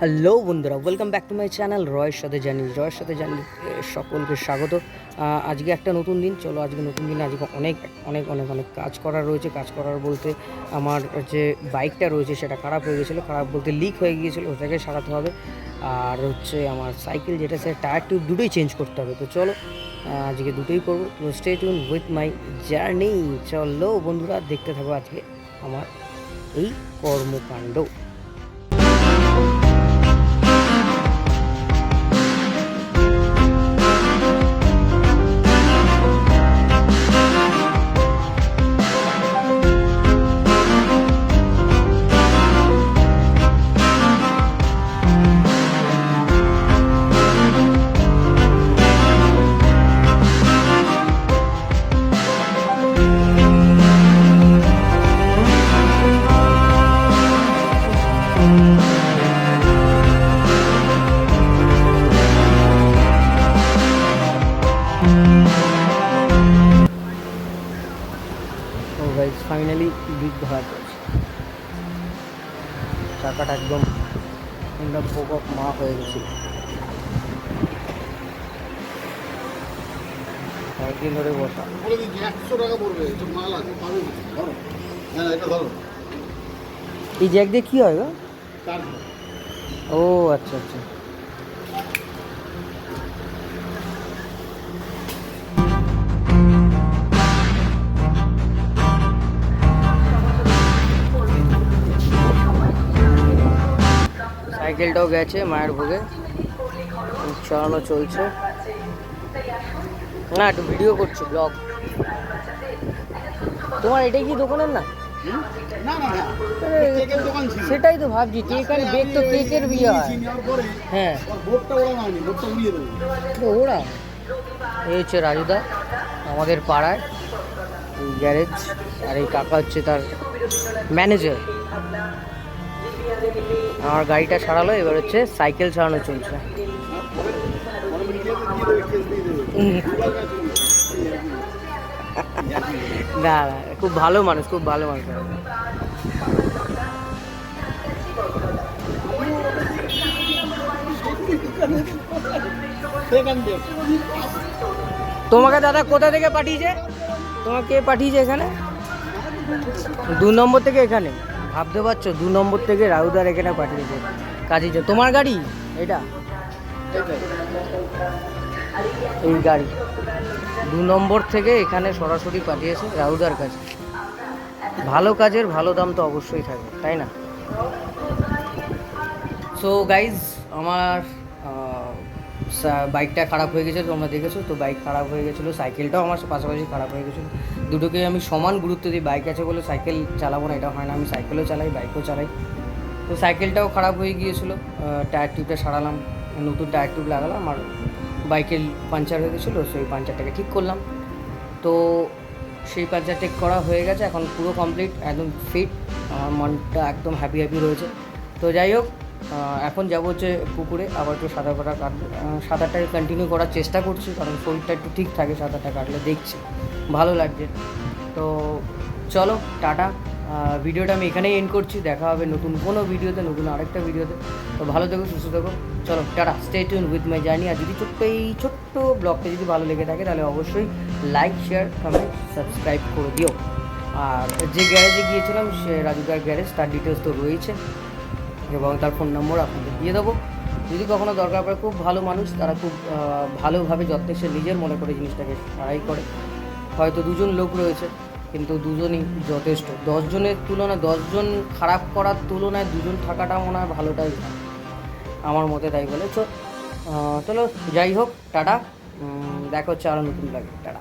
Hello বন্ধুরা welcome back to my channel রয়ের সাথে জানি, রয়ের সাথে জানি সকলকে স্বাগত। আজকে একটা নতুন দিন, চলো আজকে নতুন দিন আজকে অনেক অনেক অনেক অনেক কাজ করার রয়েছে। কাজ করার বলতে আমার যে বাইকটা রয়েছে সেটা খারাপ হয়ে গেছিল, খারাপ বলতে লিক হয়ে গিয়েছিল, ওটাকে সারাতে হবে। আর হচ্ছে আমার সাইকেল যেটা সে টায়ার টিউব দুটোই চেঞ্জ করতে হবে। তো চলো আজকে দুটোই করব। তো stay tune with my journey চলো বন্ধুরা, দেখতে থাকো আজকে আমার এই কর্মকাণ্ড। গাইজ ফাইনালি বিগ ধরা পড়েছে। চাকাটা একদম ভোগ মা হয়ে গেছিল। কয়েকদিন ধরে বসা। একশো টাকা পড়বে হ্যাঁ এই জ্যাক দিয়ে কী হয় গো? ও আচ্ছা আচ্ছা। সাইকেলটাও গেছে মায়ের ভোগে। চালানো চলছে। না, একটু ভিডিও করছি ব্লগ তোমার এটাই কি দোকানের না? কেকের সেটাই তো ভাবছি কেক আর বেক তো কেকের বিয়ে হয় হ্যাঁ ওরা এই হচ্ছে রাজুদা আমাদের পাড়ায় এই গ্যারেজ আর এই কাকা হচ্ছে তার ম্যানেজার আমার গাড়িটা সারালো এবার হচ্ছে সাইকেল সারানো চলছে না খুব ভালো মানুষ, খুব ভালো মানুষ। তোমাকে দাদা কোথা থেকে পাঠিয়েছে? তোমাকে কে পাঠিয়েছে এখানে? দু নম্বর থেকে এখানে। ভাবতে পারছ, দু নম্বর থেকে রাউদার এখানে পাঠিয়েছে। জন্য। তোমার গাড়ি? এটা? এই গাড়ি। দু নম্বর থেকে এখানে সরাসরি পাঠিয়েছে রাহুদার কাছে। ভালো কাজের ভালো দাম তো অবশ্যই থাকে তাই না? সো গাইজ আমার বাইকটা খারাপ হয়ে গেছে, তোমরা দেখেছ, তো বাইক খারাপ হয়ে গেছিল সাইকেলটাও আমার পাশাপাশি খারাপ হয়ে গেছিল। দুটোকেই আমি সমান গুরুত্ব দিই বাইক আছে বলে সাইকেল চালাবো না, এটা হয় না, আমি সাইকেলও চালাই বাইকও চালাই। তো সাইকেলটাও খারাপ হয়ে গিয়েছিল টায়ার টিউবটা সারালাম, নতুন টায়ার টিউব লাগালাম, আর বাইকের পাঞ্চার হয়ে গেছিল, সেই পাঞ্চারটাকে ঠিক করলাম। তো সেই পাঞ্চার ঠিক করা হয়ে গেছে, এখন পুরো কমপ্লিট একদম ফিট আমার মনটা একদম হ্যাপি হ্যাপি রয়েছে। তো যাই হোক এখন যাব হচ্ছে পুকুরে, আবার একটু সাঁতার কাটা কাটবো সাঁতারটাকে কন্টিনিউ করার চেষ্টা করছি, কারণ শরীরটা একটু ঠিক থাকে সাঁতারটা কাটলে দেখছি, ভালো লাগছে। তো চলো, টাটা। ভিডিওটা আমি এখানেই এন্ড করছি। দেখা হবে নতুন কোনো ভিডিওতে, নতুন আরেকটা ভিডিওতে। তো ভালো থেকো, সুস্থ থেকো। চলো, tata. Stay tune with my journey আর যদি ছোট্ট এই ছোট্ট ব্লগটা যদি ভালো লেগে থাকে, তাহলে অবশ্যই লাইক শেয়ার কমেন্ট সাবস্ক্রাইব করে দিও। আর যে গ্যারেজে গিয়েছিলাম, সে রাজুদার গ্যারেজ তার ডিটেলস তো রয়েছে। এবং তার ফোন নম্বর আপনাদের দিয়ে দেবো। যদি কখনো দরকার পড়ে, খুব ভালো মানুষ, তারা খুব ভালোভাবে যত্নে সে নিজের মনে করে জিনিসটাকে সারাই করে। হয়তো দুজন লোক রয়েছে। কিন্তু দুজনই যথেষ্ট। দশজনের তুলনায় দশজন খারাপ করার তুলনায় দুজন থাকাটা মনে হয় ভালোটাই আমার মতে তাই বলে। তো চলো, যাই হোক, টাটা। দেখা হচ্ছে আরও নতুন লাগে টাটা।